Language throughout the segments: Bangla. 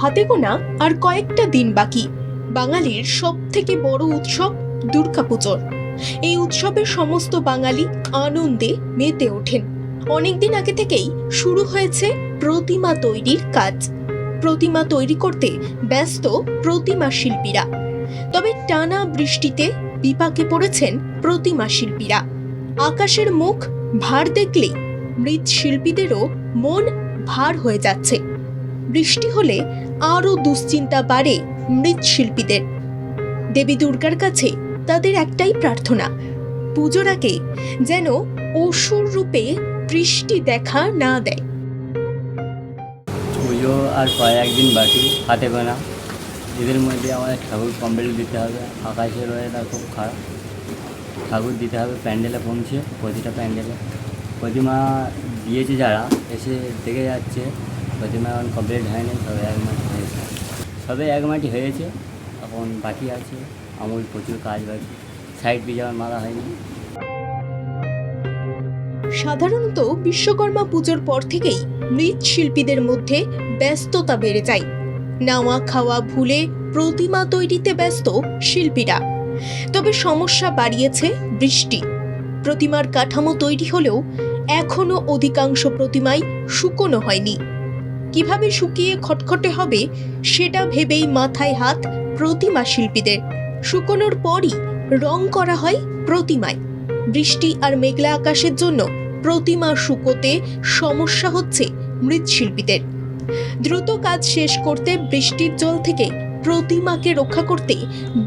হাতে গোনা আর কয়েকটা দিন বাকি। বাঙালির সব থেকে বড় উৎসব দুর্গাপুজোর এই উৎসবে সমস্ত বাঙালি আনন্দে মেতে ওঠেন। অনেকদিন আগে থেকেই শুরু হয়েছে প্রতিমা তৈরির কাজ। প্রতিমা তৈরি করতে ব্যস্ত প্রতিমা শিল্পীরা। তবে টানা বৃষ্টিতে বিপাকে পড়েছেন প্রতিমা শিল্পীরা। আকাশের মুখ ভার দেখলেই মৃৎশিল্পীদেরও মন ভার হয়ে যাচ্ছে। বৃষ্টি হলে আরও দুশ্চিন্তা বাড়ে মৃৎশিল্পীদের। দেবী দুর্গার কাছে তাদের একটাই প্রার্থনা, পুজোর আগে যেন অসুর রূপে বৃষ্টি দেখা না দেয়। পুজো আর কয়েকদিন বাকি হাতে গোনা এদের মধ্যে আমাদের ঠাকুর কমপ্লিট দিতে হবে, আকাশের ওয়েদার খুব খারাপ। ঠাকুর দিতে হবে, প্যান্ডেলে পৌঁছে প্রতিটা প্যান্ডেলে। প্রতিমা দিয়েছে যারা, এসে দেখে যাচ্ছে। প্রতিমা এখন কমপ্লিট হয়নি সবে এক মাটি হয়েছে। সবে এক মাটি হয়েছে, এখন বাকি আছে। আমুল প্রচুর কাজ বাকি। সাইড বিজার মারা হয়নি। সাধারণত বিশ্বকর্মা পুজোর পর থেকেই মৃৎশিল্পীদের মধ্যে ব্যস্ততা বেড়ে যায়। নাওয়া, খাওয়া, ভুলে প্রতিমা তৈরিতে ব্যস্ত শিল্পীরা। তবে সমস্যা বাড়িয়েছে বৃষ্টি। প্রতিমার কাঠামো তৈরি হলেও এখনও অধিকাংশ প্রতিমাই শুকনো হয়নি। কীভাবে শুকিয়ে খটখটে হবে সেটা ভেবেই মাথায় হাত প্রতিমা শিল্পীদের। শুকনোর পরই রং করা হয় প্রতিমায়। বৃষ্টি আর মেঘলা আকাশের জন্য প্রতিমা শুকোতে সমস্যা হচ্ছে মৃৎশিল্পীদের। দ্রুত কাজ শেষ করতে বৃষ্টির জল থেকে প্রতিমাকে রক্ষা করতে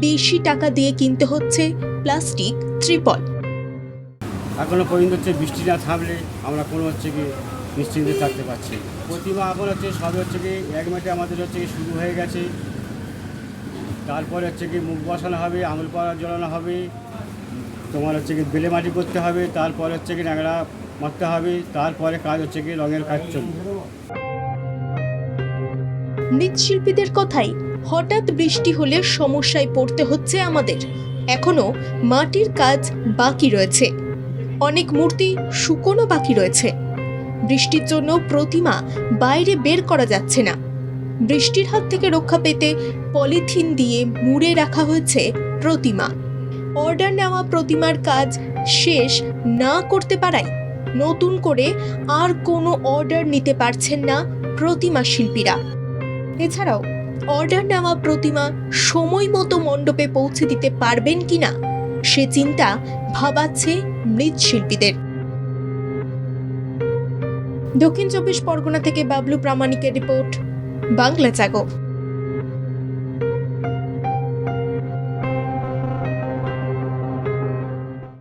বেশি টাকা দিয়ে কিনতে হচ্ছে প্লাস্টিক ত্রিপল। এখনও পর্যন্ত হচ্ছে বৃষ্টি না থামলে আমরা কোনো হচ্ছে কি নিশ্চিন্তে থাকতে পারছি। প্রতিমা এখন হচ্ছে সবে হচ্ছে কি এক মাঠে আমাদের হচ্ছে কি শুরু হয়ে গেছে। তারপরে হচ্ছে কি মুখ বসানো হবে আঙুল পাড়া জড়ানো হবে, তোমার হচ্ছে কি বেলে মাটি করতে হবে, তারপরে হচ্ছে কি ন্যাংরা মারতে হবে, তারপরে কাজ হচ্ছে কি রঙের কাজ চলবে। মৃৎশিল্পীদের কথাই হঠাৎ বৃষ্টি হলে সমস্যায় পড়তে হচ্ছে আমাদের। এখনও মাটির কাজ বাকি রয়েছে। অনেক মূর্তি শুকনো বাকি রয়েছে। বৃষ্টির জন্য প্রতিমা বাইরে বের করা যাচ্ছে না। বৃষ্টির হাত থেকে রক্ষা পেতে পলিথিন দিয়ে মুড়ে রাখা হয়েছে প্রতিমা। অর্ডার নেওয়া প্রতিমার কাজ শেষ না করতে পারায় নতুন করে আর কোনো অর্ডার নিতে পারছেন না প্রতিমা শিল্পীরা। এছাড়াও, অর্ডার নেওয়া প্রতিমা সময় মতো মণ্ডপে পৌঁছে দিতে পারবেন কিনা সে চিন্তা ভাবাচ্ছে মৃৎশিল্পীদের। দক্ষিণ চব্বিশ পরগনা থেকে বাবলু প্রামাণিকের রিপোর্ট বাংলা জাগো।